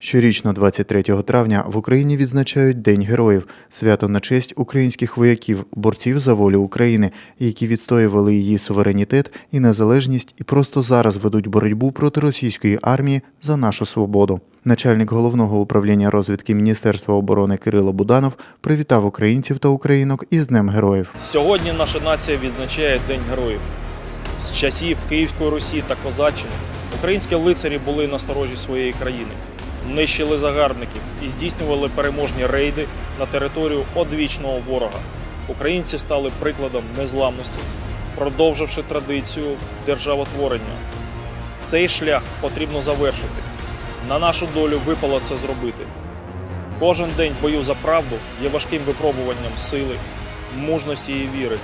Щорічно, 23 травня, в Україні відзначають День героїв, свято на честь українських вояків, борців за волю України, які відстоювали її суверенітет і незалежність, і просто зараз ведуть боротьбу проти російської армії за нашу свободу. Начальник головного управління розвідки Міністерства оборони Кирило Буданов привітав українців та українок із Днем Героїв. Сьогодні наша нація відзначає День героїв. З часів Київської Русі та Козаччини українські лицарі були на сторожі своєї країни, нищили загарбників і здійснювали переможні рейди на територію одвічного ворога. Українці стали прикладом незламності, продовживши традицію державотворення. Цей шлях потрібно завершити. На нашу долю випало це зробити. Кожен день бою за правду є важким випробуванням сили, мужності і віри.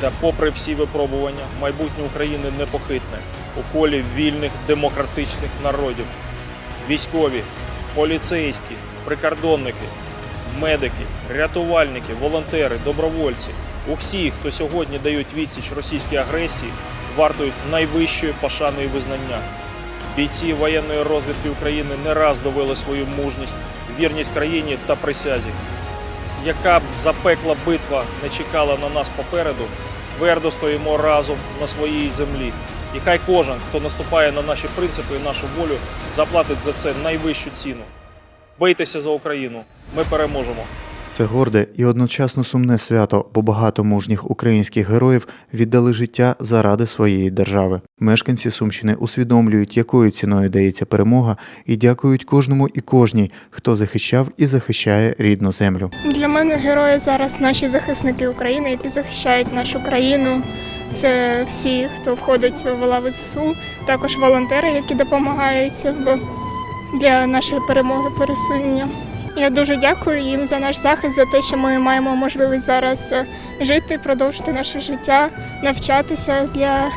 Та попри всі випробування, майбутнє України непохитне у колі вільних демократичних народів. Військові, поліцейські, прикордонники, медики, рятувальники, волонтери, добровольці усі, хто сьогодні дають відсіч російській агресії, вартують найвищої пошани і визнання. Бійці воєнної розвідки України не раз довели свою мужність, вірність країні та присязі. Яка б запекла битва не чекала на нас попереду, твердо стоїмо разом на своїй землі. І хай кожен, хто наступає на наші принципи і нашу волю, заплатить за це найвищу ціну. Бийтеся за Україну, ми переможемо. Це горде і одночасно сумне свято, бо багато мужніх українських героїв віддали життя заради своєї держави. Мешканці Сумщини усвідомлюють, якою ціною дається перемога, і дякують кожному і кожній, хто захищав і захищає рідну землю. Для мене герої зараз наші захисники України, які захищають нашу країну. Це всі, хто входить в лави ЗСУ, також волонтери, які допомагають для нашої перемоги пересунення. Я дуже дякую їм за наш захист, за те, що ми маємо можливість зараз е, жити, продовжити наше життя, навчатися для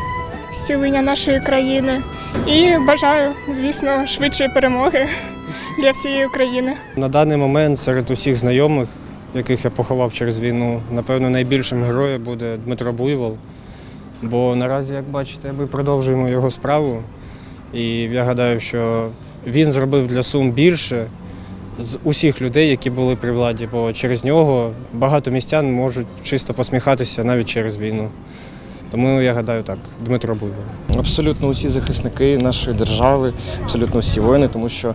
зцілення нашої країни. І бажаю, звісно, швидшої перемоги для всієї України. На даний момент серед усіх знайомих, яких я поховав через війну, напевно, найбільшим героєм буде Дмитро Буйвол. Бо наразі, як бачите, ми продовжуємо його справу. І я гадаю, що він зробив для Сум більше з усіх людей, які були при владі, бо через нього багато містян можуть чисто посміхатися навіть через війну. Тому я гадаю так, Дмитро Буйвол. Абсолютно усі захисники нашої держави, абсолютно всі воїни, тому що е,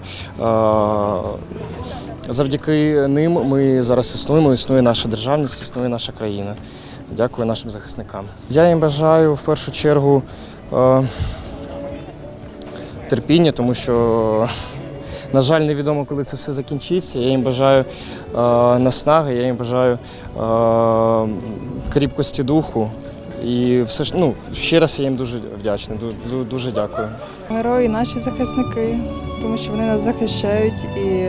завдяки ним ми зараз існуємо, існує наша державність, існує наша країна. Дякую нашим захисникам. Я їм бажаю в першу чергу е, терпіння, тому що, на жаль, невідомо, коли це все закінчиться. Я їм бажаю е, наснаги, я їм бажаю е, кріпкості духу. І все ж ну ще раз я їм дуже вдячний. ду- ду- Дуже дякую. Герої наші захисники, тому що вони нас захищають і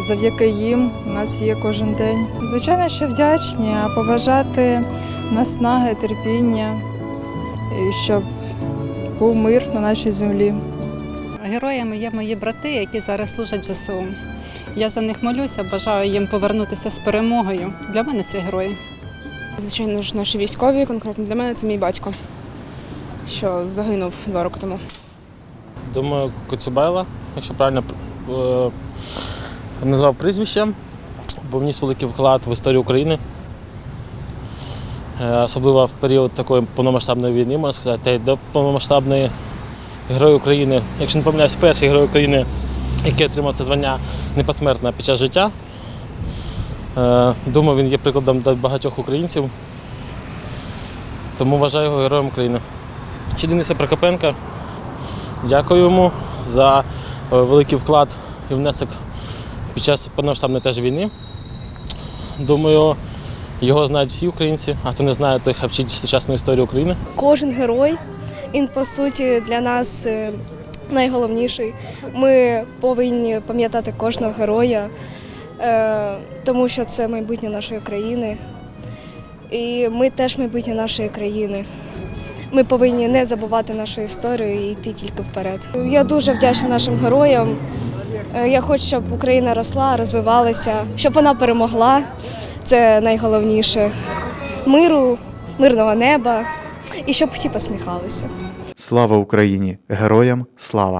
завдяки їм у нас є кожен день. Звичайно, що вдячні, а побажати наснаги, терпіння, і щоб був мир на нашій землі. Героями є мої брати, які зараз служать в ЗСУ. Я за них молюся, бажаю їм повернутися з перемогою. Для мене це герої. Звичайно ж, наші військові, конкретно для мене це мій батько, що загинув два роки тому. Думаю, Коцюбайла, якщо правильно е, назвав прізвищем, бо вніс великий вклад в історію України. Е, Особливо в період такої повномасштабної війни, можна сказати, до повномасштабної Герой України, якщо не помиляюсь, перший герой України, який отримав це звання непосмертно під час життя. Е, Думаю, він є прикладом для багатьох українців. Тому вважаю його героєм України. Ще Дениса Прокопенка. Дякую йому за е, великий вклад і внесок під час повномасштабної теж війни. Думаю, його знають всі українці, а хто не знає, той хай вчить сучасну історію України. кожен герой, він по суті для нас е, найголовніший. Ми повинні пам'ятати кожного героя, е, тому що це майбутнє нашої країни. І ми теж майбутнє нашої країни. Ми повинні не забувати нашу історію і йти тільки вперед. Я дуже вдячна нашим героям. Е, Я хочу, щоб Україна росла, розвивалася, щоб вона перемогла. Це найголовніше. Миру, мирного неба і щоб всі посміхалися. Слава Україні! Героям слава!